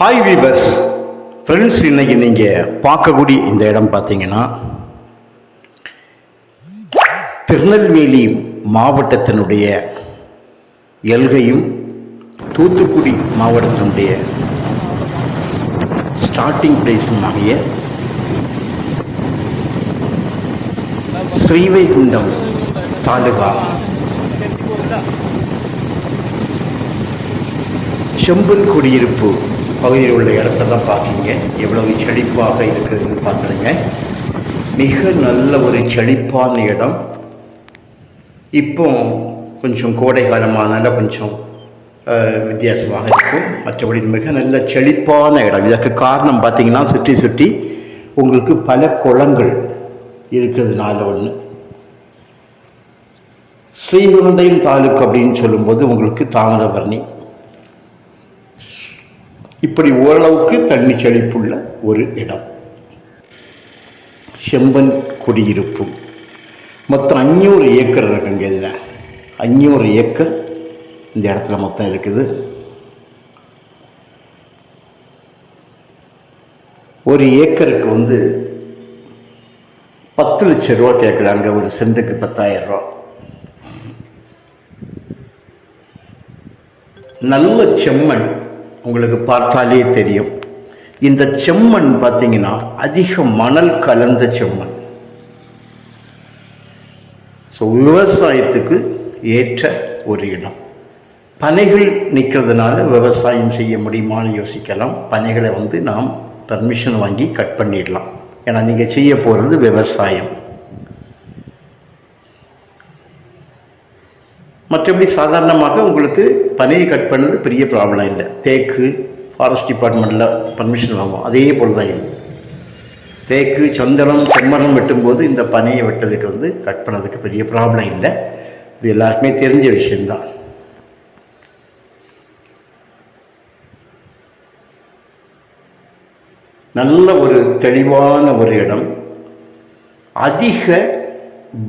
Hi viewers friends இன்னைக்கு நீங்கள் பார்க்கக்கூடிய இந்த இடம் பார்த்தீங்கன்னா திருநெல்வேலி மாவட்டத்தினுடைய எல்கையும் தூத்துக்குடி மாவட்டத்தினுடைய ஸ்டார்டிங் பிளேஸுமாகிய ஸ்ரீவைகுண்டம் தாலுகா. செம்பன் குடியிருப்பு பகுதியில் உள்ள இடத்த தான் பார்க்கீங்க எவ்வளவு செழிப்பாக இருக்குதுன்னு பார்க்குறீங்க மிக நல்ல ஒரு செழிப்பான இடம். இப்போ கொஞ்சம் கோடை காலமானால கொஞ்சம் வித்தியாசமாக இருக்கும். மற்றபடி மிக நல்ல செழிப்பான இடம். இதற்கு காரணம் பார்த்தீங்கன்னா சுற்றி சுற்றி உங்களுக்கு பல குளங்கள் இருக்கிறதுனால ஒன்று ஸ்ரீகுண்டையும் தாலுக்கு அப்படின்னு சொல்லும்போது உங்களுக்கு தாமிரபரணி. இப்படி ஓரளவுக்கு தண்ணி செழிப்புள்ள ஒரு இடம். செம்பன் குடியிருப்பு. மொத்தம் அஞ்சூறு ஏக்கர் இருக்குங்க இதில். அஞ்சூறு ஏக்கர் இந்த இடத்துல மொத்தம் இருக்குது. ஒரு ஏக்கருக்கு வந்து பத்து லட்சம் ரூபா கேட்குறாங்க ஒரு சென்ட்டுக்கு பத்தாயிரம் ரூபா. நல்ல செம்மண். உங்களுக்கு பார்த்தாலே தெரியும். இந்த செம்மண் பார்த்தீங்கன்னா அதிக மணல் கலந்த செம்மண். ஸோ விவசாயத்துக்கு ஏற்ற ஒரு இடம். பனைகள் நிற்கிறதுனால விவசாயம் செய்ய முடியுமான்னு யோசிக்கலாம். பனைகளை வந்து நாம் பர்மிஷன் வாங்கி கட் பண்ணிடலாம். ஏன்னா நீங்கள் செய்ய போகிறது விவசாயம். மற்றபடி சாதாரணமாக உங்களுக்கு பனையை கட் பண்ணது பெரிய ப்ராப்ளம் இல்லை. தேக்கு ஃபாரஸ்ட் டிபார்ட்மெண்ட்டில் பர்மிஷன் வாங்குவோம். அதே போல் தான் இது. தேக்கு சந்தனம் செம்மரம் வெட்டும்போது இந்த பனையை வெட்டுறதுக்கு வந்து கட் பண்ணதுக்கு பெரிய ப்ராப்ளம் இல்லை. இது எல்லாருக்குமே தெரிஞ்ச விஷயந்தான் நல்ல ஒரு தெளிவான ஒரு இடம். அதிக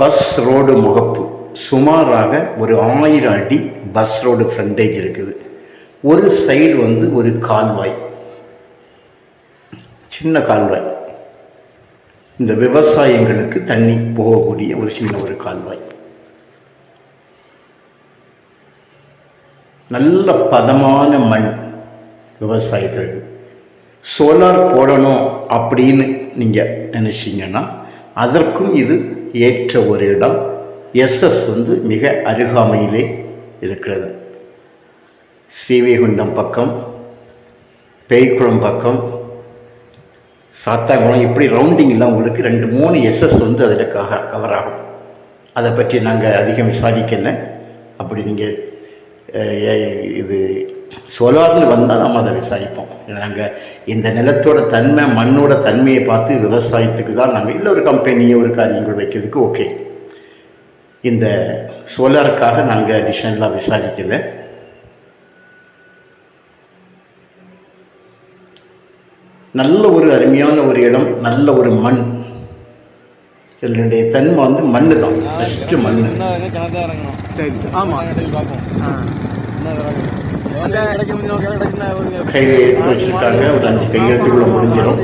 பஸ் ரோடு முகப்பு. சுமாராக ஒரு ஆயிரம் அடி பஸ் ரோடு ஃப்ரண்டேஜ் இருக்குது. ஒரு சைடு வந்து ஒரு கால்வாய். சின்ன கால்வாய். இந்த விவசாயங்களுக்கு தண்ணி போகக்கூடிய ஒரு சின்ன ஒரு கால்வாய். நல்ல பதமான மண் விவசாயத்திற்கு சோலார் போடணும் அப்படின்னு நீங்கள் நினச்சிங்கன்னா அதற்கும் இது ஏற்ற ஒரு இடம். எஸ்எஸ் வந்து மிக அருகாமையிலே இருக்கிறது. ஸ்ரீவைகுண்டம் பக்கம் பேய்க்குளம் பக்கம் சாத்தாங்குளம் இப்படி ரவுண்டிங்கில் உங்களுக்கு ரெண்டு மூணு எஸ்எஸ் வந்து அதில் கக கவர் ஆகும். அதை பற்றி நாங்கள் அதிகம் விசாரிக்கலை. அப்படி நீங்கள் இது சோலார்னு வந்தால் நம்ம அதை விசாரிப்போம். நாங்கள் இந்த நிலத்தோட தன்மை மண்ணோட தன்மையை பார்த்து விவசாயத்துக்கு தான் நாங்கள் இல்லை ஒரு கம்பெனியை ஒரு காரியங்கள் வைக்கிறதுக்கு ஓகே இந்த சோலாருக்காக நாங்கள் அடிஷனலாக விசாரிக்கல. நல்ல ஒரு அருமையான ஒரு இடம் நல்ல ஒரு மண். இதனுடைய தன்மை வந்து மண்ணு. தான் ஃபஸ்ட்டு மண் கையில் எடுத்து வச்சிருக்காங்க ஒரு அஞ்சு கையெழுத்துக்குள்ள முடிஞ்சிடும்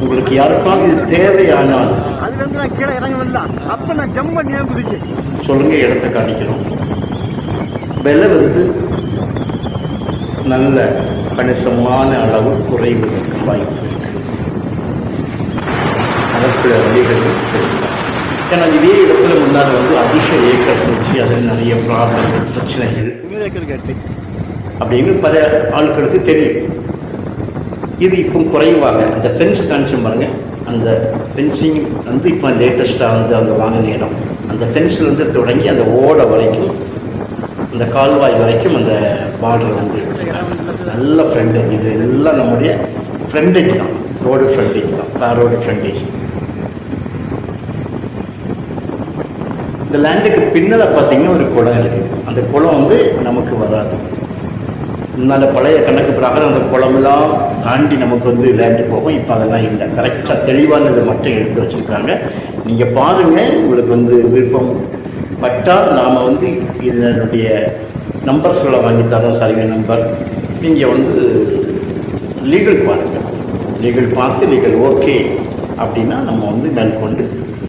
உங்களுக்கு யாருக்காவது இது தேவையானால் அதுல இருந்து நான் கீழே இறங்கணும்ல அப்ப நான் ஜம்ப் பண்ணி தான் குதிச்சேன்? சொல்லுங்க இடத்த காணிக்கிறோம் விலை வந்து நல்ல கணிசமான அளவு குறைவதற்கு வாய்ப்பு அதற்கு வழிகள் ஏன்னா இதே இடத்துல முன்னால் வந்து அதிக ஏக்கர்ஸ் வச்சு அதில் நிறைய ப்ராப்ளங்கள் பிரச்சனைகள் அப்படின்னு பல ஆட்களுக்கு தெரியும். இது இப்போ குறைவாக. அந்த ஃபென்ஸ் காமிச்சு பாருங்க. அந்த ஃபென்சிங் வந்து இப்போ லேட்டஸ்ட்டாக வந்து அந்த வாங்கின இடம். அந்த ஃபென்ஸ்ல இருந்து தொடங்கி அந்த ஓடை வரைக்கும் அந்த கால்வாய் வரைக்கும் அந்த பார்டர் வந்து நல்ல ஃப்ரெண்டேஜ் இது எல்லாம் நம்முடைய ஃப்ரெண்டேஜ் தான். ரோடு ஃப்ரெண்டேஜ் தான். தார் ரோடு ஃப்ரெண்டேஜ் இந்த லேண்டுக்கு பின்னால் பார்த்தீங்கன்னா ஒரு குளம் இருக்குது அந்த குளம் வந்து நமக்கு வராது. முன்னால் பழைய கணக்கு பிரகாரம் அந்த குளமெல்லாம் தாண்டி நமக்கு வந்து லேண்டு போகும். இப்போ அதெல்லாம் இல்லை. கரெக்டாக தெளிவானதை மட்டும் எடுத்து வச்சுருக்காங்க. நீங்கள் பாருங்கள் உங்களுக்கு வந்து விருப்பம் பட்டால் நாம் வந்து இதனுடைய நம்பர்ஸ்களை வாங்கித்தரோம் தரோம் நம்பர் நீங்கள் வந்து லீகல் பாருங்கள் லீகல் பார்த்து லீகல் ஓகே அப்படின்னா நம்ம வந்து மேற்கொண்டு